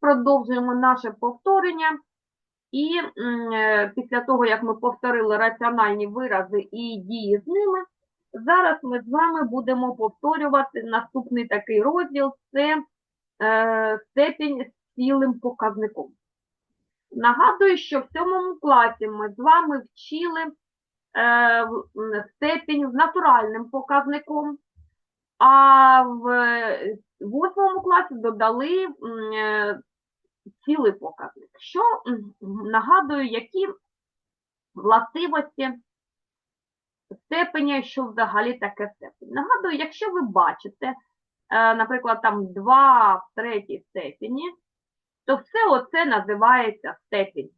продовжуємо наше повторення. І е, після того, як ми повторили раціональні вирази і дії з ними, зараз ми з вами будемо повторювати наступний такий розділ це е, степінь з цілим показником. Нагадую, що в сьомому класі ми з вами вчили е, степінь з натуральним показником, а в восьмому класі додали цілий показник. Що нагадую, які властивості степеня, що взагалі таке степень. Нагадую, якщо ви бачите, е, наприклад, там 2 в третій степені, то все оце називається степінь.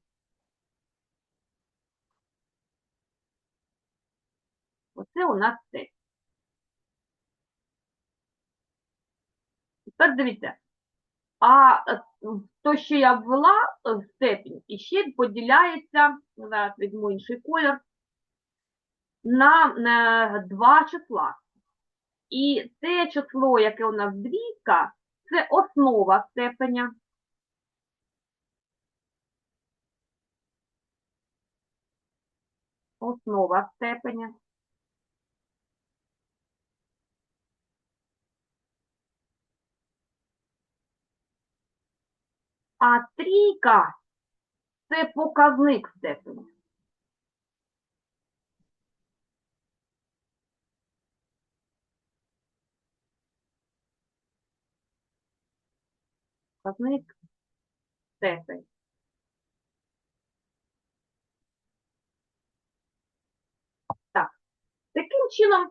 Оце у нас степінь. Тепер дивіться, а то, що я ввела е, в степінь, і ще поділяється, зараз візьму інший колір, на два числа. І те число, яке у нас двійка, це основа степеня. Основа степеня. А трійка це показник степеня. Показник степень. Так. Таким чином,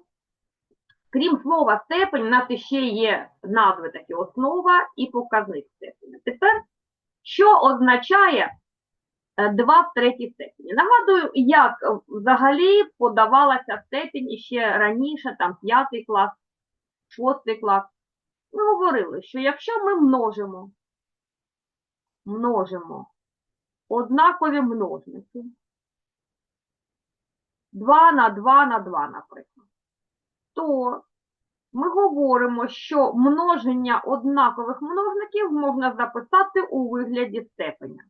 крім слова степень, у нас ще є назви такі основа і показник степеня. Тепер, що означає 2 в третій степені? Нагадую, як е, взагалі подавалася степень ще раніше, там 5 клас, 6 клас. Ми говорили, що якщо ми множимо, множимо однакові множники, 2 на 2 на 2, наприклад, то ми говоримо, що множення однакових множників можна записати у вигляді степеня.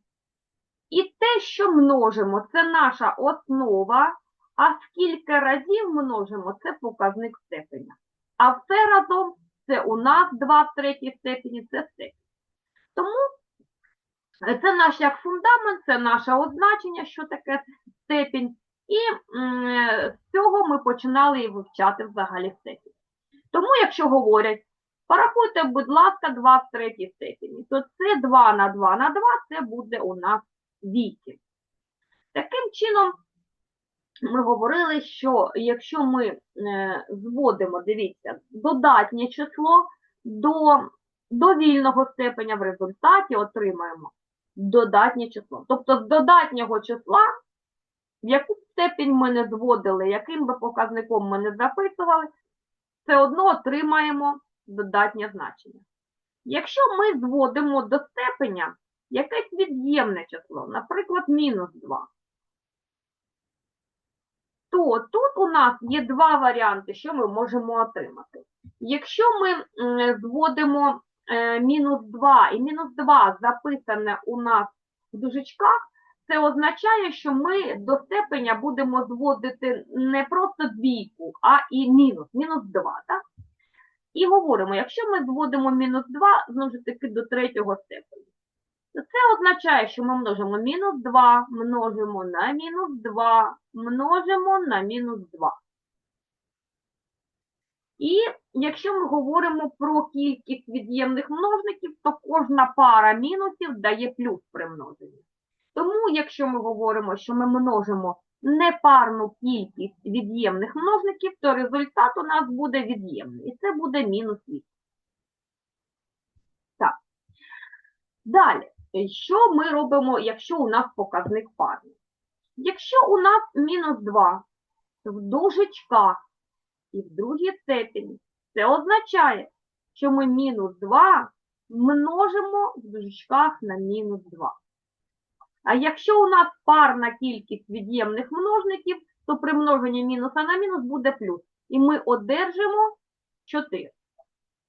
І те, що множимо, це наша основа, а скільки разів множимо, це показник степеня. А все разом це у нас 2 в третій степені, це степень. Тому це наш як фундамент, це наше означення, що таке степінь. І з цього ми починали і вивчати взагалі степінь. Тому, якщо говорять, порахуйте, будь ласка, 2 в третій степені, то це 2 на 2 на 2, це буде у нас 8. Таким чином, ми говорили, що якщо ми е, зводимо, дивіться, додатнє число до довільного степеня в результаті отримаємо додатнє число. Тобто з додатнього числа, в яку степінь ми не зводили, яким би показником ми не записували, все одно отримаємо додатнє значення. Якщо ми зводимо до степеня якесь від'ємне число, наприклад, мінус 2, то тут у нас є два варіанти, що ми можемо отримати. Якщо ми зводимо е, мінус 2 і мінус 2 записане у нас в дужечках, це означає, що ми до степеня будемо зводити не просто двійку, а і мінус, мінус 2. Так? І говоримо, якщо ми зводимо мінус 2, знову ж таки до третього степеня, то це означає, що ми множимо мінус 2, множимо на мінус 2, множимо на мінус 2. І якщо ми говоримо про кількість від'ємних множників, то кожна пара мінусів дає плюс при множенні. Тому, якщо ми говоримо, що ми множимо непарну кількість від'ємних множників, то результат у нас буде від'ємний. І це буде мінус 8. Так. Далі, що ми робимо, якщо у нас показник парний? Якщо у нас мінус 2 в дужечках і в другій степені, це означає, що ми мінус 2 множимо в дужечках на мінус 2. А якщо у нас парна кількість від'ємних множників, то при множенні мінуса на мінус буде плюс. І ми одержимо 4.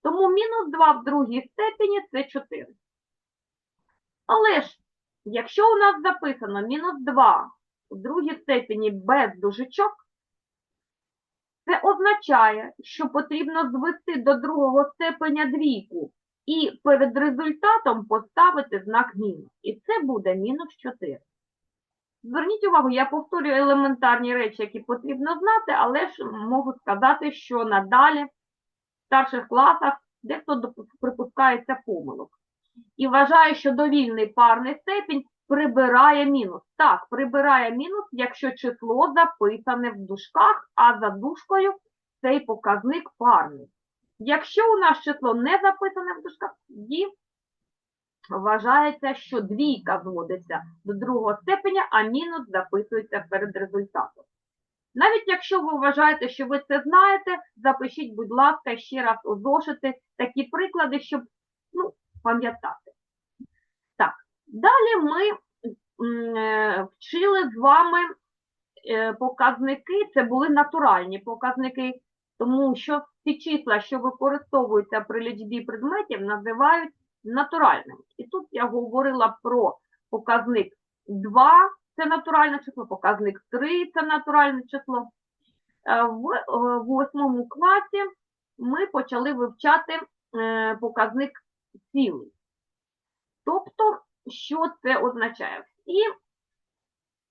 Тому мінус 2 в другій степені це 4. Але ж, якщо у нас записано мінус 2 у другій степені без дужечок, це означає, що потрібно звести до другого степеня двійку і перед результатом поставити знак мінус. І це буде мінус 4. Зверніть увагу, я повторюю елементарні речі, які потрібно знати, але ж можу сказати, що надалі в старших класах дехто припускається помилок. І вважає, що довільний парний степінь прибирає мінус. Так, прибирає мінус, якщо число записане в дужках, а за дужкою цей показник парний. Якщо у нас число не записане в дужках, тоді вважається, що двійка зводиться до другого степеня, а мінус записується перед результатом. Навіть якщо ви вважаєте, що ви це знаєте, запишіть, будь ласка, ще раз у зошити такі приклади, щоб ну, пам'ятати. Так, далі ми е, вчили з вами е, показники, це були натуральні показники, тому що ці числа, що використовуються при лічбі предметів, називають натуральними. І тут я говорила про показник 2, це натуральне число, показник 3 це натуральне число. Е, В е, восьмому класі ми почали вивчати е, показник цілий. Тобто, що це означає? І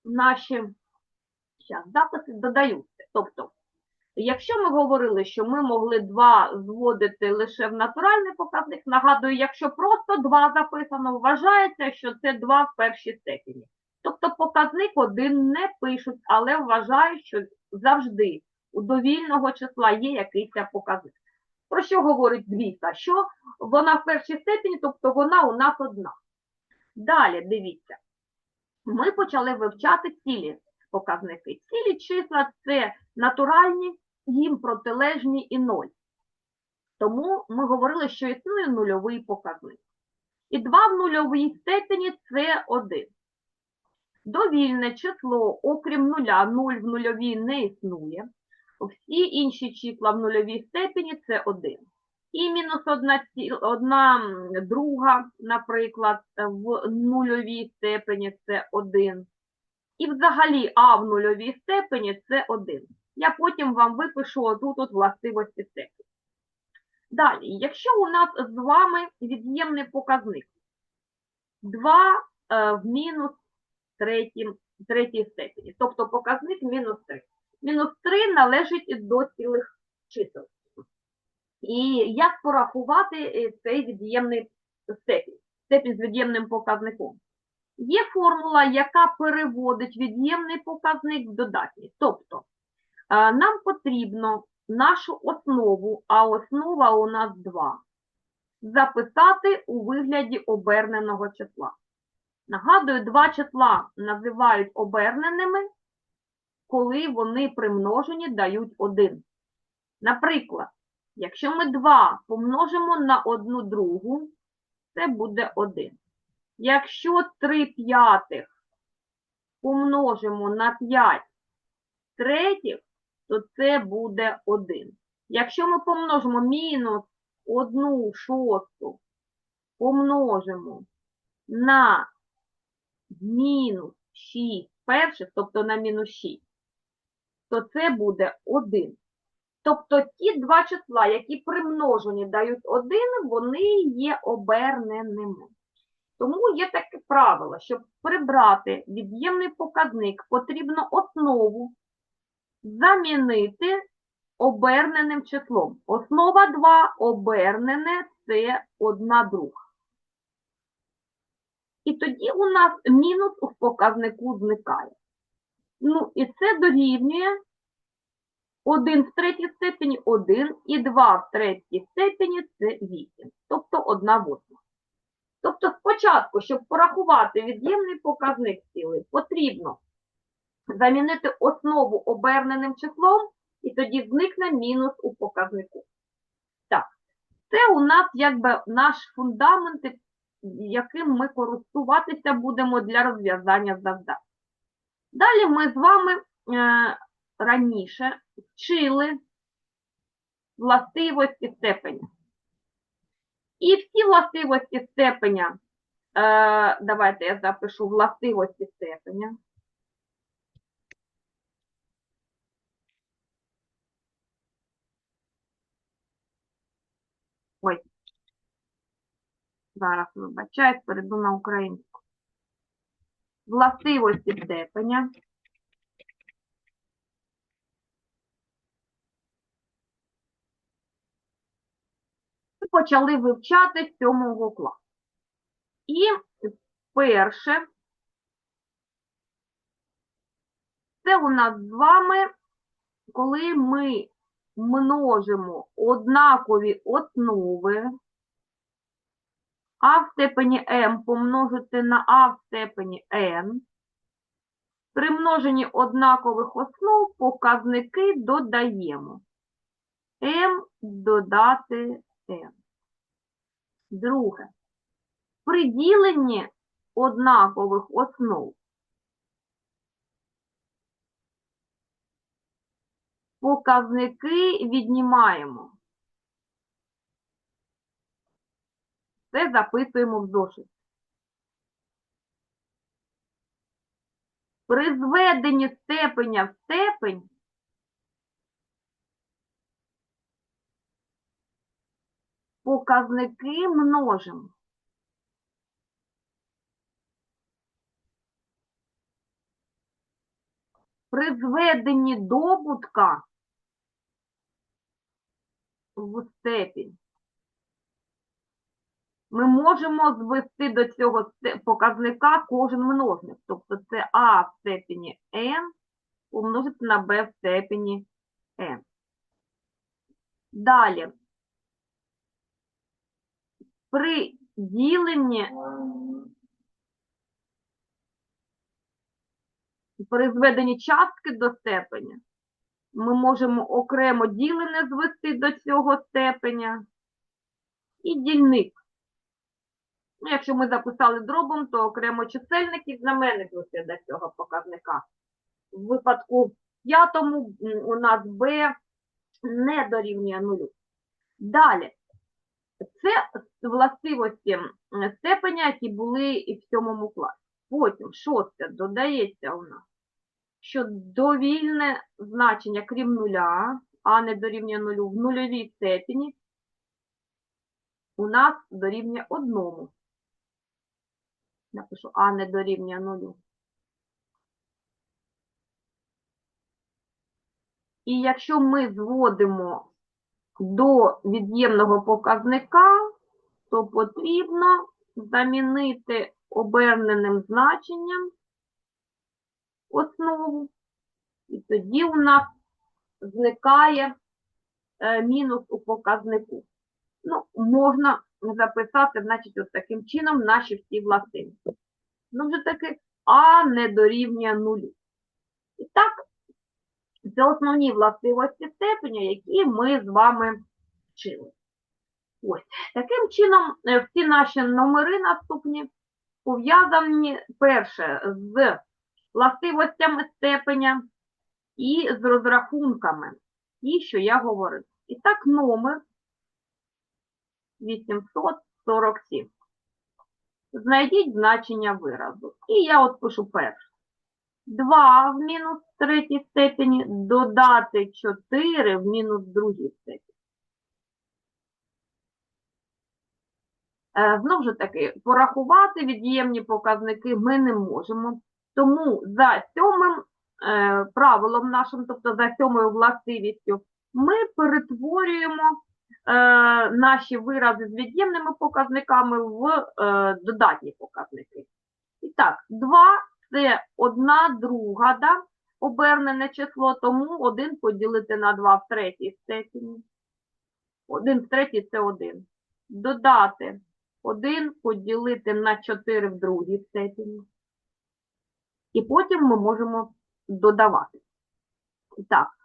наші щас, записи додаються. Тобто, якщо ми говорили, що ми могли 2 зводити лише в натуральний показник, нагадую, якщо просто 2 записано, вважається, що це 2 в першій степені. Тобто показник 1 не пишуть, але вважають, що завжди у довільного числа є якийсь показник. Про що говорить двійка? Що вона в першій степені, тобто вона у нас одна. Далі, дивіться, ми почали вивчати цілі показники. Цілі числа це натуральні, їм протилежні і ноль. Тому ми говорили, що існує нульовий показник. І 2 в нульовій степені це 1. Довільне число, окрім нуля, 0 в нульовій не існує. Всі інші числа в нульовій степені це 1. І мінус одна, ці- одна м, друга, наприклад, в нульовій степені це 1. І взагалі а в нульовій степені це 1. Я потім вам випишу отут от властивості степені. Далі, якщо у нас з вами від'ємний показник 2 е, в мінус третій степені, тобто показник мінус 3. Мінус 3 належить до цілих чисел. І як порахувати е, цей від'ємний степінь, степінь з від'ємним показником? Є формула, яка переводить від'ємний показник в додатній. Тобто, нам потрібно нашу основу, а основа у нас 2, записати у вигляді оберненого числа. Нагадую, два числа називають оберненими, коли вони примножені дають 1. Наприклад, якщо ми 2 помножимо на одну другу, це буде 1. Якщо 3 п'ятих помножимо на 5 третіх, то це буде 1. Якщо ми помножимо мінус 1 шосту, помножимо на мінус 6 перших, тобто на мінус 6, то це буде 1. Тобто ті два числа, які примножені дають 1, вони є оберненими. Тому є таке правило, щоб прибрати від'ємний показник, потрібно основу замінити оберненим числом. Основа 2 обернене це 1 друга. І тоді у нас мінус у показнику зникає. Ну, і це дорівнює 1 в третій степені 1 і 2 в третій степені це 8, тобто 1 восьма. Тобто спочатку, щоб порахувати від'ємний показник цілий, потрібно замінити основу оберненим числом, і тоді зникне мінус у показнику. Так, це у нас якби наш фундамент, яким ми користуватися будемо для розв'язання завдань. Далі ми з вами е, раніше вчили властивості степеня. І всі властивості степеня Е, давайте я запишу властивості степеня. Ой. Зараз вибачаюсь, перейду на українську. Властивості степеня. Почали вивчати з сьомого класу. І перше, це у нас з вами, коли ми множимо однакові основи, а в степені m помножити на а в степені n. При множенні однакових основ показники додаємо. m додати n. Друге. При діленні однакових основ показники віднімаємо. Це записуємо в зошит. При зведенні степеня в степень показники множимо. При зведенні добутка в степінь ми можемо звести до цього показника кожен множник. Тобто це а в степені n помножити на b в степені n. Далі. При діленні при зведенні частки до степеня ми можемо окремо ділене звести до цього степеня і дільник. Ну, якщо ми записали дробом, то окремо чисельник і знаменник до цього показника. В випадку п'ятому у нас b не дорівнює нулю. Далі. Це властивості степеня, які були і в сьомому класі. Потім шосте додається у нас, що довільне значення, крім нуля, а не дорівнює нулю, в нульовій степені у нас дорівнює одному. Напишу а не дорівнює нулю. І якщо ми зводимо до від'ємного показника, то потрібно замінити оберненим значенням основу, і тоді у нас зникає е, мінус у показнику. Ну, можна записати, значить, от таким чином наші всі властивості. Ну, вже таки А не дорівнює нулю. І так, це основні властивості степеня, які ми з вами вчили. Ось. Таким чином, е, всі наші номери наступні пов'язані перше з властивостями степеня і з розрахунками, ті, що я говорив. І так, номер 847. Знайдіть значення виразу. І я от пишу перше. 2 в мінус третій степені додати 4 в мінус другій степені. Е, Знову ж таки, порахувати від'ємні показники ми не можемо. Тому за сьомим е, правилом нашим, тобто за сьомою властивістю, ми перетворюємо наші вирази з від'ємними показниками в е, додатні показники. І так, 2 це одна друга, да? обернене число, тому 1 поділити на 2 в третій степені. 1 в третій це 1. Додати 1 поділити на 4 в другій степені. І потім ми можемо додавати. І Так, е,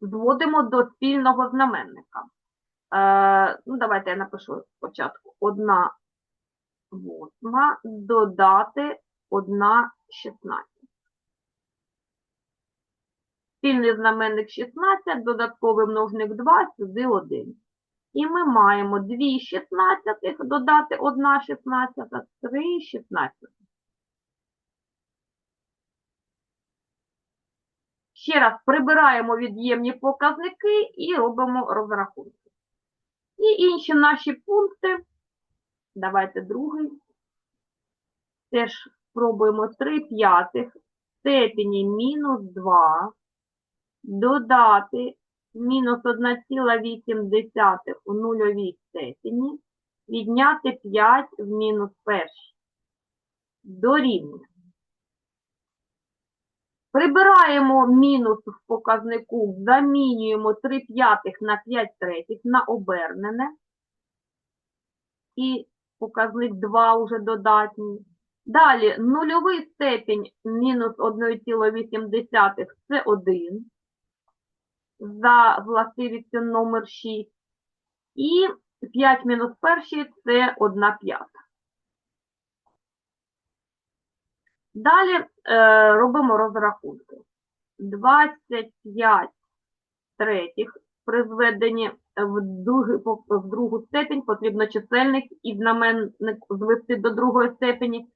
зводимо до спільного знаменника. Е, ну, давайте я напишу спочатку 1 восьма додати 1 16. Спільний знаменник 16, додатковий множник 2, сюди 1. І ми маємо 2 шістнадцятих додати 1 шістнадцята, 3 шістнадцятих. Ще раз прибираємо від'ємні показники і робимо розрахунки. І інші наші пункти. Давайте другий. Теж спробуємо 3 п'ятих степені мінус 2 додати мінус 1,8 у нульовій степені, відняти 5 в мінус першій. Дорівнює. Прибираємо мінус в показнику, замінюємо 3 п'ятих на 5 третіх на обернене. І показник 2 уже додатній. Далі нульовий степень мінус 1,8 це 1 за властивістю номер 6. І 5 мінус перший це 1 п'ята. Далі е, робимо розрахунки. 25 третіх при зведенні в, друг, в другу степень потрібно чисельник і знаменник звести до другої степені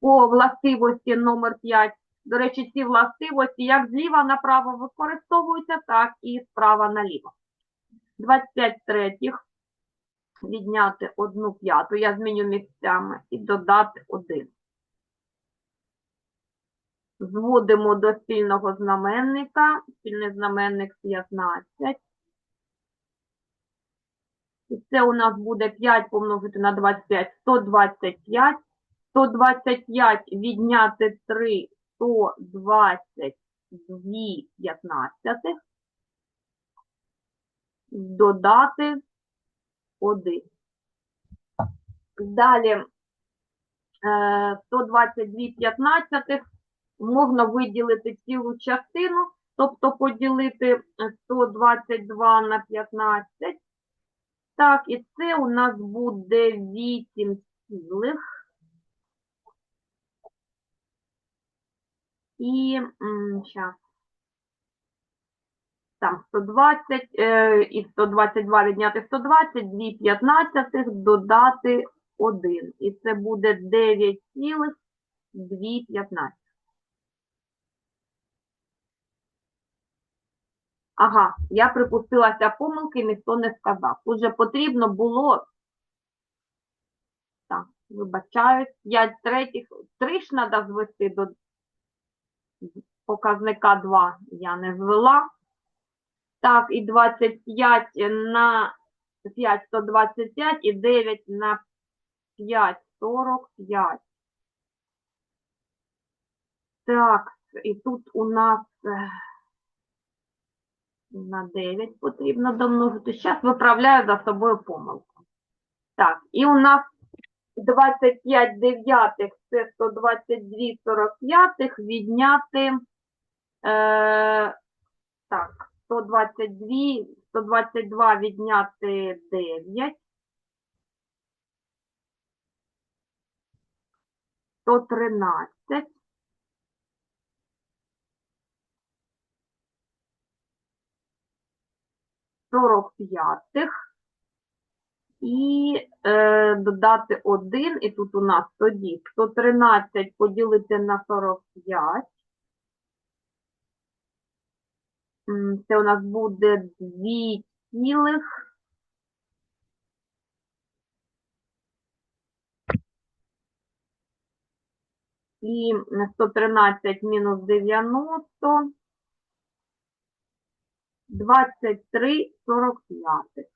по властивості номер 5. До речі, ці властивості як зліва направо використовуються, так і справа наліво. 25 третіх відняти 1 п'яту, я зміню місцями, і додати 1. Зводимо до спільного знаменника. Спільний знаменник 15. І це у нас буде 5 помножити на 25, 125. 125 відняти 3, 122 15. Додати 1. Далі е, 122 15 можна виділити цілу частину, тобто поділити 122 на 15. Так, і це у нас буде 8 цілих. І, зараз, там 120, е, і 122 відняти 120, 2 п'ятнадцятих додати 1. І це буде 9 цілих 2 п'ятнадцятих. Ага, я припустилася помилки, ніхто не сказав. Уже потрібно було, так, вибачаюсь, 5 третіх, 3 ж треба звести до показника 2 я не звела. Так, і 25 на 5, 125 і 9 на 5, 45. Так, і тут у нас е, на 9 потрібно домножити. Зараз виправляю за собою помилку. Так, і у нас 25 дев'ятих це 122 45 відняти е, так, 122, 122 відняти 9. 113. Сорок п'ятих і е, додати 1, і тут у нас тоді 113 поділити на 45. М, Це у нас буде 2 цілих. І 113 мінус 90. 23, 45.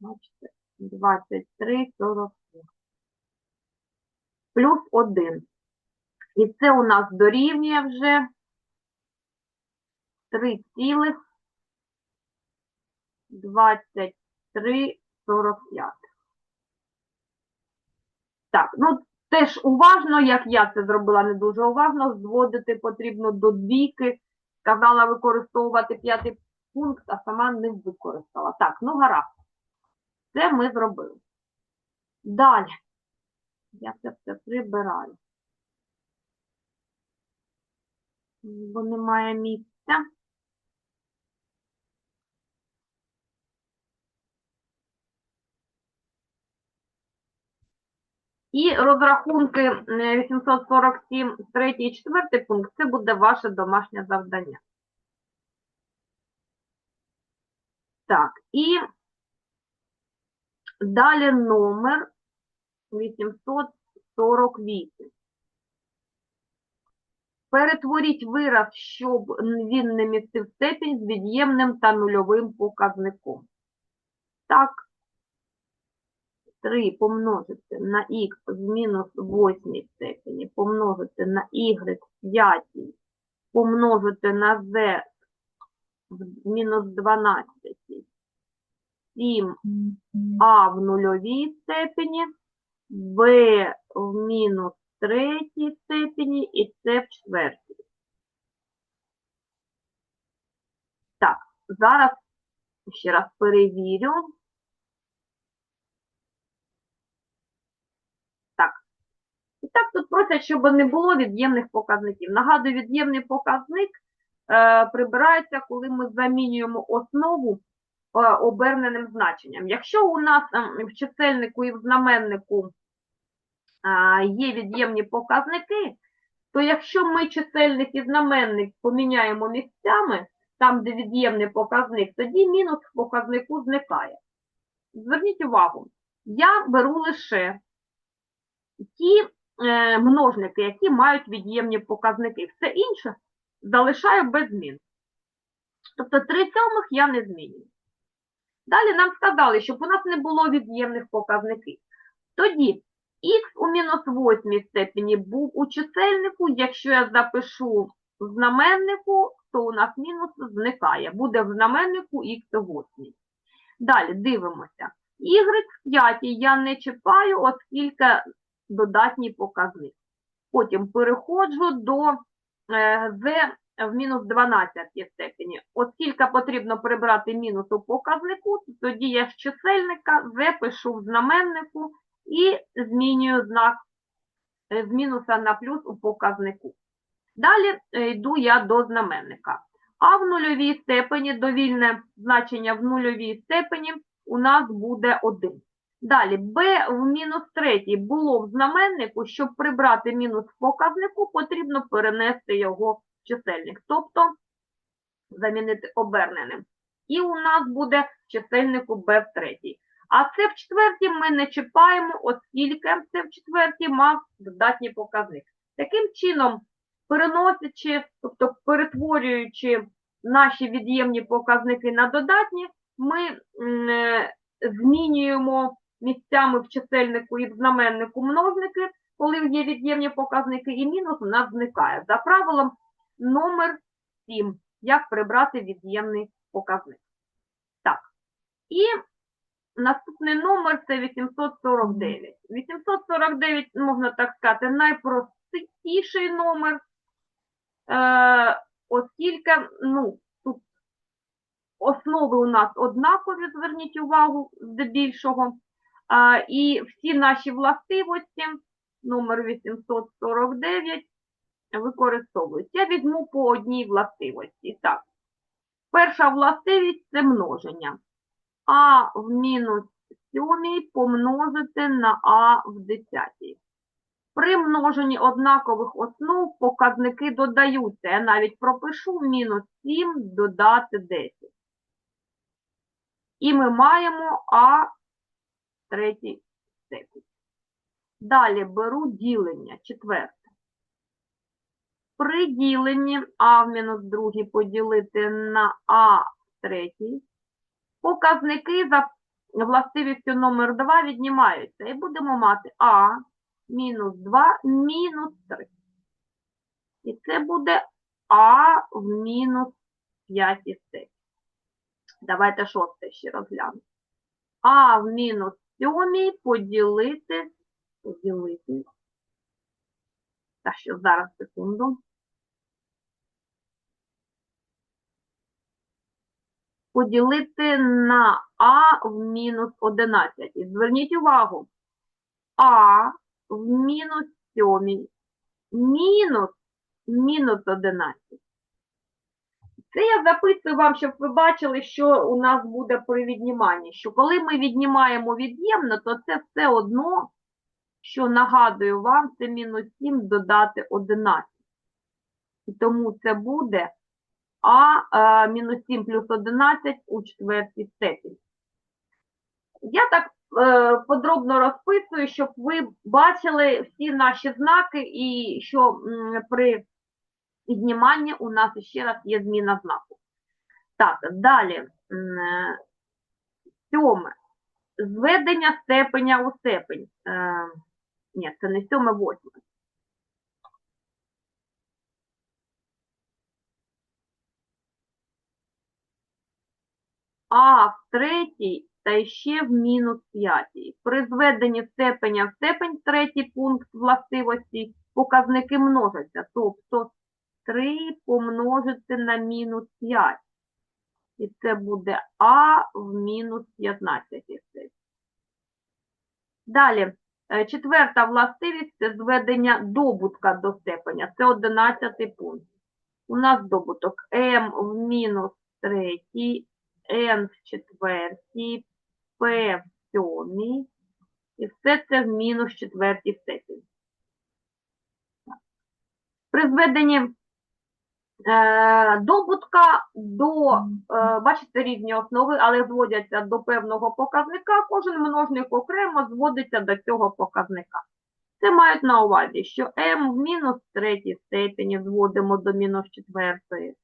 Бачите, 23, 45. Плюс 1. І це у нас дорівнює вже 3 цілих 23, 45. Так, ну теж уважно, як я це зробила не дуже уважно, зводити потрібно до двійки. Сказала використовувати п'ятий пункт, а сама не використала. Так, ну гаразд. Це ми зробили. Далі. Я це все прибираю. Бо немає місця. І розрахунки е, 847, 3 і 4 пункт це буде ваше домашнє завдання. Так, і далі номер 848. Перетворіть вираз, щоб він не містив степінь з від'ємним та нульовим показником. Так, 3 помножити на х з мінус 8 степені, помножити на y в 5, помножити на z в мінус 12, 7 а в нульовій степені, b в мінус третій степені і c в четвертій. Так, зараз ще раз перевірю. Так. І так тут просять, щоб не було від'ємних показників. Нагадую, від'ємний показник прибирається, коли ми замінюємо основу е, оберненим значенням. Якщо у нас е, в чисельнику і в знаменнику е, є від'ємні показники, то якщо ми чисельник і знаменник поміняємо місцями, там, де від'ємний показник, тоді мінус в показнику зникає. Зверніть увагу, я беру лише ті е, множники, які мають від'ємні показники. Все інше залишаю без змін. Тобто 3 сьомих я не змінюю. Далі нам сказали, щоб у нас не було від'ємних показників. Тоді х у мінус 8 степені був у чисельнику, якщо я запишу знаменнику, то у нас мінус зникає. Буде в знаменнику х у 8. Далі дивимося. Y в 5 я не чіпаю, оскільки додатній показник. Потім переходжу до z в мінус 12 степені. Оскільки потрібно прибрати мінус у показнику, тоді я з чисельника z пишу в знаменнику і змінюю знак е, з мінуса на плюс у показнику. Далі е, йду я до знаменника. А в нульовій степені, довільне значення в нульовій степені у нас буде 1. Далі, b в мінус третій було в знаменнику, щоб прибрати мінус в показнику, потрібно перенести його в чисельник, тобто замінити оберненим. І у нас буде чисельнику b в третій. А це в четвертій ми не чіпаємо, оскільки це в четвертій мав додатній показник. Таким чином, переносячи, тобто перетворюючи наші від'ємні показники на додатні, ми е, змінюємо місцями в чисельнику і в знаменнику множники, коли є від'ємні показники, і мінус у нас зникає. За правилом номер 7. Як прибрати від'ємний показник. Так. І наступний номер це 849. 849, можна так сказати, найпростіший номер, е, оскільки, ну, тут основи у нас однакові, зверніть увагу, здебільшого. І всі наші властивості, номер 849, використовують. Я візьму по одній властивості. Так, перша властивість це множення. А в мінус 7 помножити на А в 10. При множенні однакових основ показники додаються. Я навіть пропишу мінус 7 додати 10. І ми маємо А третій степінь. Далі беру ділення, четверте. При діленні А в мінус другий поділити на А в третій, показники за властивістю номер 2 віднімаються. І будемо мати А мінус 2 мінус 3. І це буде А в мінус 5 степені. Давайте шосте ще розглянемо. А в мінус сьомій поділити, поділити. Та що зараз, секунду. Поділити на А в мінус 11. І зверніть увагу. А в мінус сьомій мінус мінус 11. Це я записую вам, щоб ви бачили, що у нас буде при відніманні. Що коли ми віднімаємо від'ємно, то це все одно що нагадую вам, це мінус 7 додати 11. І тому це буде а е, мінус 7 плюс 11 у четвертій степені. Я так е, подробно розписую, щоб ви бачили всі наші знаки і що м, при підніманні у нас ще раз є зміна знаку. Так, далі. е, Сьоме. Зведення степеня у степень. Е, ні, це не сьоме, восьме. А в третій та ще в мінус п'ятій. При зведенні степеня в степень третій пункт властивості показники множаться. Тобто 3 помножити на мінус 5. І це буде А в мінус 15 степені. Далі, е, четверта властивість це зведення добутка до степеня. Це 11 пункт. У нас добуток m в мінус третій, n в четвертій, p в сьомій. І все це в мінус четвертій степені. При зведенні добутка до, е, бачите, різні основи, але зводяться до певного показника, кожен множник окремо зводиться до цього показника. Це мають на увазі, що m в мінус третій степені зводимо до мінус четвертої,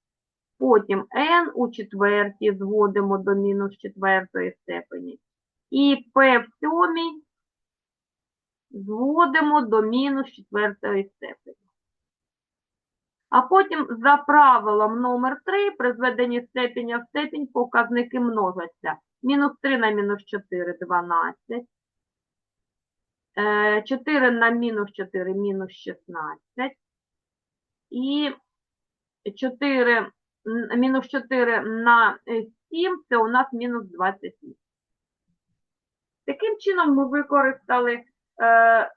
потім n у четвертій зводимо до мінус четвертої степені, і p в сьомій зводимо до мінус четвертої степені. А потім за правилом номер 3 при зведенні степеня в степінь показники множаться. Мінус 3 на мінус 4 – 12. Е, 4 на мінус 4 – мінус 16. І 4, мінус 4 на е, 7 – це у нас мінус 28. Таким чином ми використали е,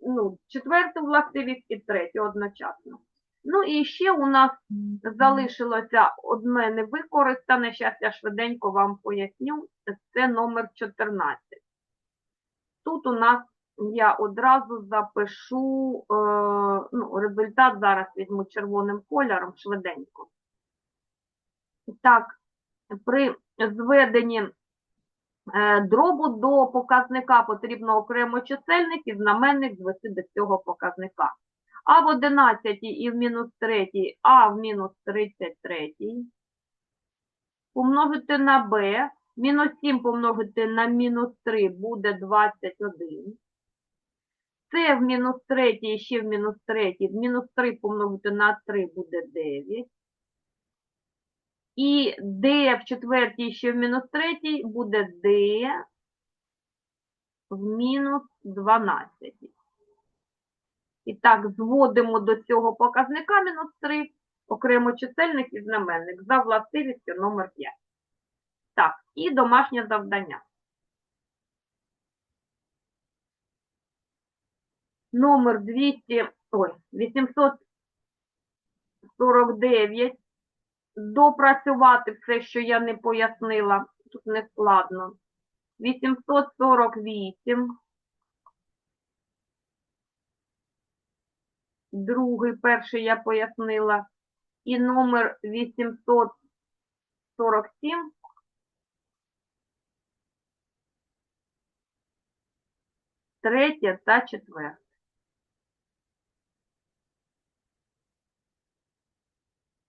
ну, четверту властивість і третю одночасно. Ну і ще у нас залишилося одне невикористане, зараз я швиденько вам поясню, це номер 14. Тут у нас я одразу запишу, е, ну, результат зараз візьму червоним кольором швиденько. Так, при зведенні е, дробу до показника потрібно окремо чисельник і знаменник звести до цього показника. А в 11 і в мінус 3, А в мінус 33. Помножити на Б. Мінус 7 помножити на мінус 3 буде 21. С в мінус 3 і ще в мінус 3. Мінус 3 помножити на 3 буде 9. І D в четвертій ще в мінус 3 буде D в мінус 12. І так, зводимо до цього показника мінус 3, окремо чисельник і знаменник за властивістю номер 5. Так, і домашнє завдання. Номер 200, ой, 849. Допрацювати все, що я не пояснила, тут не складно. 848. Другий, перший я пояснила. І номер 847. Третє та четверте.